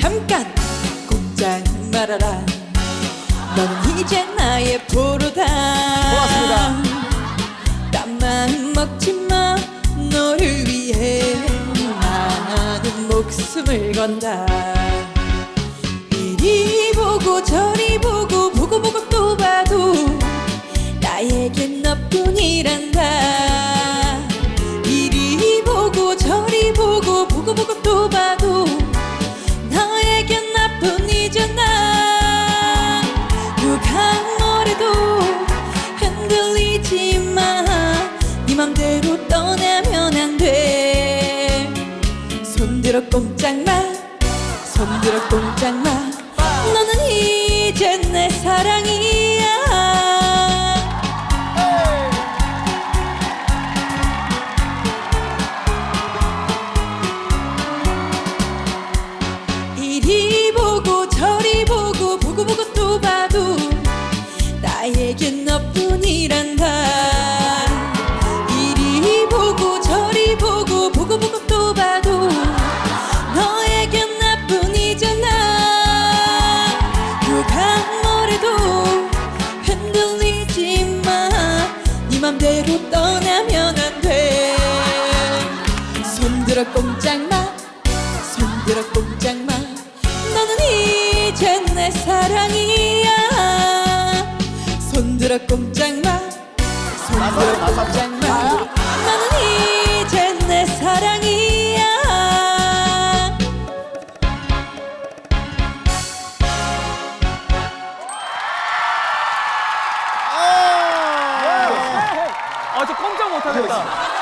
잠깐 곧장 말아라. 너는 이제 나의 포로다. 고맙습니다. 땀만 먹지마. 너를 위해 나는 목숨을 건다. 이리 보고 저리 보고 보고 보고 또 봐도 나에겐 너뿐이란다. 이리 보고 저리 보고 보고 보고 또 봐도 손들어 꼼짝 마. 손들어 꼼짝 마. 너는 이제 내 사랑이야. 이리 보고 저리 보고 보고 보고 또 봐도 나에겐 너뿐이란다 떠나면 안 돼. 손들어 꼼짝 마. 손들어 꼼짝 마. 너는 이제 내 사랑이야. 손들어 꼼짝 마. 손들어 꼼짝 마. 너는 이제 내 사랑이야. 아, 저 꼼짝 못하겠다.